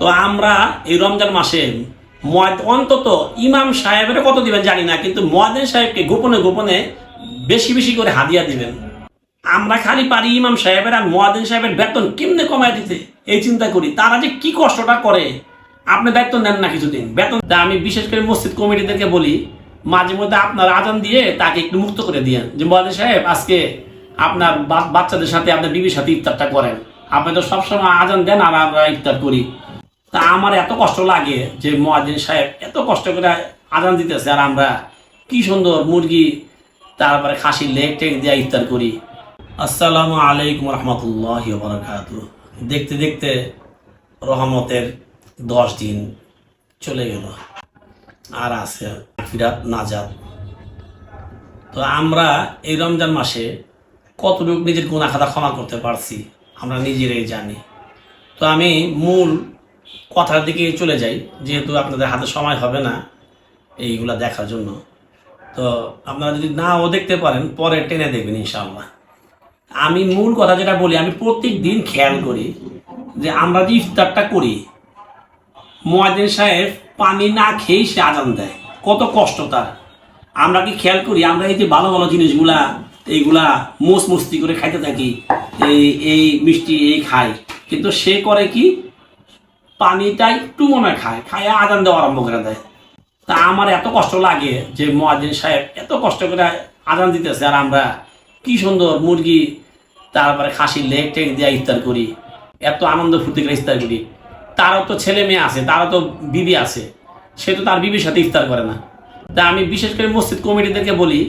তো আমরা এই রমজান মাসে অন্তত ইমাম সাহেবের কত দিবেন জানি না, কিন্তু মোয়াদের সাহেবকে গোপনে গোপনে বেশি বেশি করে হাদিয়া দিবেন। আমরা খালি পারি ইমাম সাহেবের আর মোয়াদিন সাহেবের বেতন কেমনে কমায় দিতে? এই চিন্তা করি। তারা যে কি কষ্টটা করে, আপনি দায়িত্ব নেন না কিছুদিন। বেতন আমি বিশেষ করে মসজিদ কমিটিদেরকে বলি, মাঝে মধ্যে আপনার আজান দিয়ে তাকে একটু মুক্ত করে দিয়েন। যে মোয়াদিন সাহেব, আজকে আপনার বাচ্চাদের সাথে আপনার বিবির সাথে ইফতারটা করেন। আপনি তো সবসময় আজান দেন আর আমরা ইফতার করি। তা আমার এত কষ্ট লাগে যে মোয়াজিন সাহেব এত কষ্ট করে আজান দিতেছে আর আমরা কি সুন্দর মুরগি, তারপরে খাসির লেগ টেক দিয়ে ইফতার করি। আসসালামু আলাইকুম রহমতুল্লাহ বারাকাত দেখতে দেখতে রহমতের দশ দিন চলে গেল। আর আছে ফিরাত নাজাত তো আমরা এই রমজান মাসে কতটুকু নিজের গুণা খাতা ক্ষমা করতে পারছি, আমরা নিজেরাই জানি। তো আমি মূল কথার দিকে চলে যাই, যেহেতু আপনাদের হাতে সময় হবে না এইগুলা দেখার জন্য। তো আপনারা যদি নাও দেখতে পারেন, পরে টেনে দেখবেন ইনশাআল্লাহ। আমি মূল কথা যেটা বলি, আমি প্রত্যেক দিন খেয়াল করি যে আমরা যে ইফতারটা করি মোয়াজিন সাহেব পানি না খেয়েই সে আজান দেয়। কত কষ্ট তার। আমরা কি খেয়াল করি, আমরা এই যে ভালো ভালো জিনিসগুলা, এইগুলা মোস মস্তি করে খাইতে থাকি, এই এই মিষ্টি এই খাই, কিন্তু সে করে কি? পানিটা একটু মনে খায় খায় আজান দেওয়া আরম্ভ করে দেয়। তা আমার এত কষ্ট লাগে যে মোয়াজিন সাহেব এত কষ্ট করে আজান দিতেছে আর আমরা কি সুন্দর মুরগি, তারপরে খাসির লেগ টেক দিয়ে ইফতার করি, এত আনন্দ ফুর্তি করে ইফতার করি। তারও তো ছেলে মেয়ে আছে, তারও তো বিবি আছে, সে তো তার বিবির সাথে ইফতার করে না। তা আমি বিশেষ করে মসজিদ কমিটিদেরকে বলি,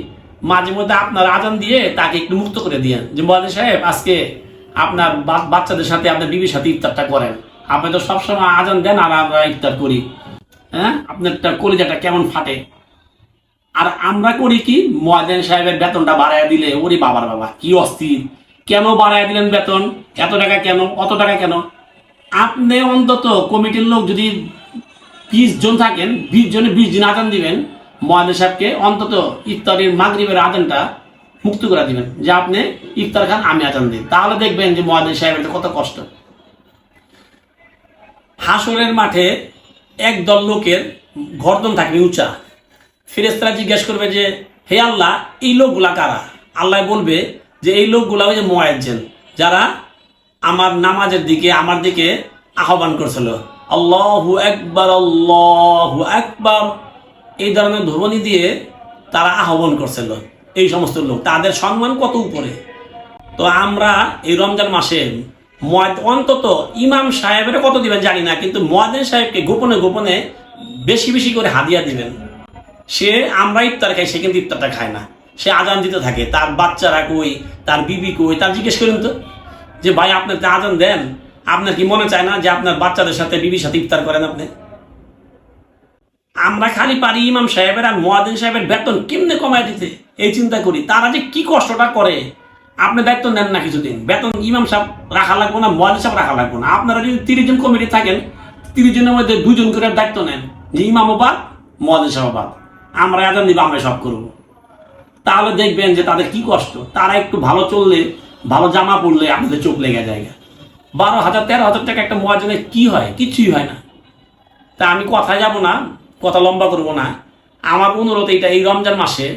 মাঝে মধ্যে আপনার আজান দিয়ে তাকে একটু মুক্ত করে দিয়েন। যে মোয়াজিন সাহেব, আজকে আপনার বাচ্চাদের সাথে আপনার বিবির সাথে ইফতারটা করেন। আপনি তো সবসময় আজান দেন আর আমরা ইফতার করি। হ্যাঁ? আপনারটা কলিজাটা কেমন ফাটে? আর আমরা করি কি মোয়াজেন সাহেবের বেতনটা বাড়ায় দিলে, ওরে বাবার বাবা, কি অস্থির। কেন বাড়ায় দিলেন বেতন? এত টাকা কেন? অত টাকা কেন? আপনি অন্তত কমিটির লোক যদি বিশ জন থাকেন, বিশ জনে বিশ দিন আদান দিবেন মোয়াজেন সাহেবকে অন্তত ইফতারের মাগরিবের আদানটা মুক্ত করে দিবেন, যে আপনি ইফতার খান, আমি আদান দিন তাহলে দেখবেন যে মোয়াজেন সাহেবের কত কষ্ট। হাসরের মাঠে একদল লোকের গর্দন থাকবে উঁচা। ফেরেস্তারা জিজ্ঞেস করবে যে, হে আল্লাহ, এই লোকগুলা কারা? আল্লাহ বলবে যে, এই লোকগুলা ওই যে মোয়াজ্জেন, যারা আমার নামাজের দিকে, আমার দিকে আহ্বান করছিল। আল্লাহু একবার আল্লাহু একবার এই ধরনের ধ্বনি দিয়ে তারা আহ্বান করছিল, এই সমস্ত লোক। তাদের সম্মান কত উপরে? তো আমরা এই রমজান মাসে অন্তত ইমাম সাহেবের কত দিবেন জানি না, কিন্তু মোয়াদিন সাহেবকে গোপনে গোপনে বেশি বেশি করে হাদিয়া দিবেন। সে আমরা ইফতার খাই, সে কিন্তু ইফতারটা খায় না। সে আজান দিতে থাকে, তার বাচ্চারা কই, তার বিবি কই, তার জিজ্ঞেস করেন তো, যে ভাই আপনার তো আজান দেন, আপনার কি মনে চায় না যে আপনার বাচ্চাদের সাথে, বিবির সাথে ইফতার করেন আপনি? আমরা খালি পারি ইমাম সাহেবের আর মোয়াদিন সাহেবের বেতন কেমনে কমায় দিতে? এই চিন্তা করি, তারা যে কি কষ্টটা করে আপনি দায়িত্ব নেন না কিছুদিন। বেতন ইমাম সাহেব রাখা লাগবে না মোয়াদিন সাহেব রাখা লাগবে না। আপনারা যদি তিরিশ জন কমিটি থাকেন, তিরিশ জনের মধ্যে দুজন করে দায়িত্ব নেন, যে ইমাম বাদ মোয়াদিন সাহেব বাদ আমরা আজান দিব, আমরা সব করব। তাহলে দেখবেন যে তাদের কি কষ্ট। তারা একটু ভালো চললে, ভালো জামা পরলে আপনাদের চোখ লেগে যায় বারো হাজার, তেরো হাজার টাকা একটা মোয়াজনে কি হয়? কিছুই হয় না। তা আমি কথায় যাব না, কথা লম্বা করব না। আমার অনুরোধ এটা এই রমজান মাসে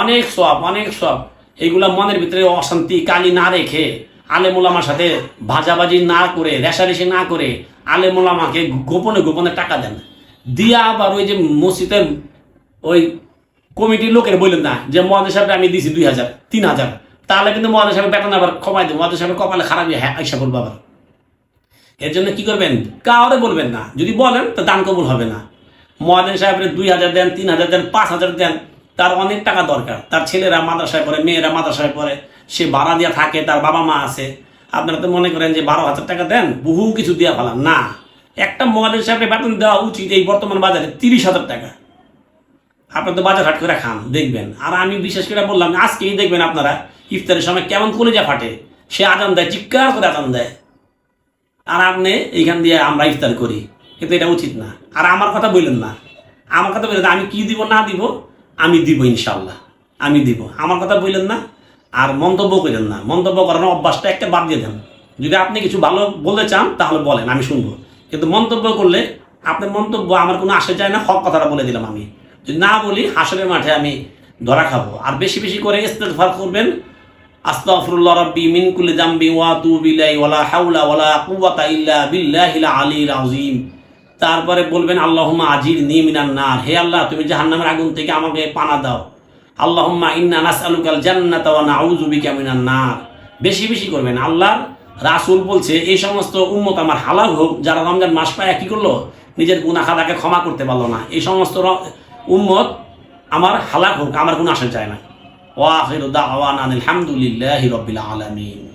অনেক সব অনেক সব এইগুলা মনের ভিতরে অশান্তি, কালি না রেখে আলেমুলামার সাথে ভাজাবাজি না করে, রেশারেশি না করে আলেমুলামাকে গোপনে গোপনে টাকা দেন। দিয়া আবার ওই যে মসজিদের ওই কমিটির লোকের বললেন না যে মহাদেশ সাহেব আমি দিছি দুই হাজার, তিন হাজার। তাহলে কিন্তু মহাদেশ সাহেব বেতন আবার কমাই দেবো মহাদেশ সাহেবের কপালে খারাপ হ্যাঁ আইসা বলব আবার। এর জন্য কি করবেন? কাউরে বলবেন না। যদি বলেন, তো দান কবুল হবে না। মহাদেন সাহেবের দুই হাজার দেন, তিন হাজার দেন, পাঁচ হাজার দেন। তার অনেক টাকা দরকার। তার ছেলেরা মাদ্রাসায় পড়ে, মেয়েরা মাদ্রাসায় পড়ে, সে ভাড়া দিয়া থাকে, তার বাবা মা আছে। আপনারা তো মনে করেন যে বারো হাজার টাকা দেন, বহু কিছু দিয়া ফেলান না, একটা মহাদেন সাহেবের বেতন দেওয়া উচিত এই বর্তমান বাজারে তিরিশ হাজার টাকা। আপনার তো বাজার হাট করে খান, দেখবেন। আর আমি বিশেষ করে বললাম, আজকেই দেখবেন আপনারা, ইফতারের সময় কেমন কলেজা ফাটে। সে আজান দেয়, চিৎকার করে আজান দেয়। আর আপনি এইখান দিয়ে আমরা ইফতার করি। কিন্তু এটা উচিত না। আর আমার কথা বললেন না। আমার কথা বললেন, আমি কি দিব, না দিব আমি দিব ইনশাল্লাহ আমি দিব। আমার কথা বললেন না আর মন্তব্য করেন না। মন্তব্য করানোর অভ্যাসটা একটা বাদ দিয়ে দেন। যদি আপনি কিছু ভালো বলতে চান, তাহলে বলেন, আমি শুনব। কিন্তু মন্তব্য করলে আপনার মন্তব্য আমার কোনো আসে যায় না, হক কথাটা বলে দিলাম আমি। যদি না বলি, হাসরের মাঠে আমি ধরা খাব। আর বেশি বেশি করে ইস্তেগফার করবেন, আস্তাগফিরুল্লাহ রাব্বি মিন যামবি ওয়া আতুবু ইলাইহি, ওয়ালা হাওলা ওয়ালা কুওয়াতা ইল্লা বিল্লাহিল আলিয়্যিল আযীম। তারপরে বলবেন, আল্লাহুম্মা আজিরনি মিনান নার। হে আল্লাহ, তুমি জাহান্নামের আগুন থেকে আমাকে পানা দাও। আল্লাহুম্মা ইন্না নাসআলুকাল জান্নাতা ওয়া নাউযু বিকা মিনান নার। বেশি বেশি করবেন। আল্লাহর রাসূল বলছে, এই সমস্ত উম্মত আমার হালাল হোক, যারা রমজান মাস পায় কি করল, নিজের গুনাহ খাতাকে ক্ষমা করতে পারল না। এই সমস্ত উম্মত আমার হালাক হোক, আমার কোনো আশা চায় না। ওয়া আখিরু দাওয়ানা আলহামদুলিল্লাহি রাব্বিল আলামিন।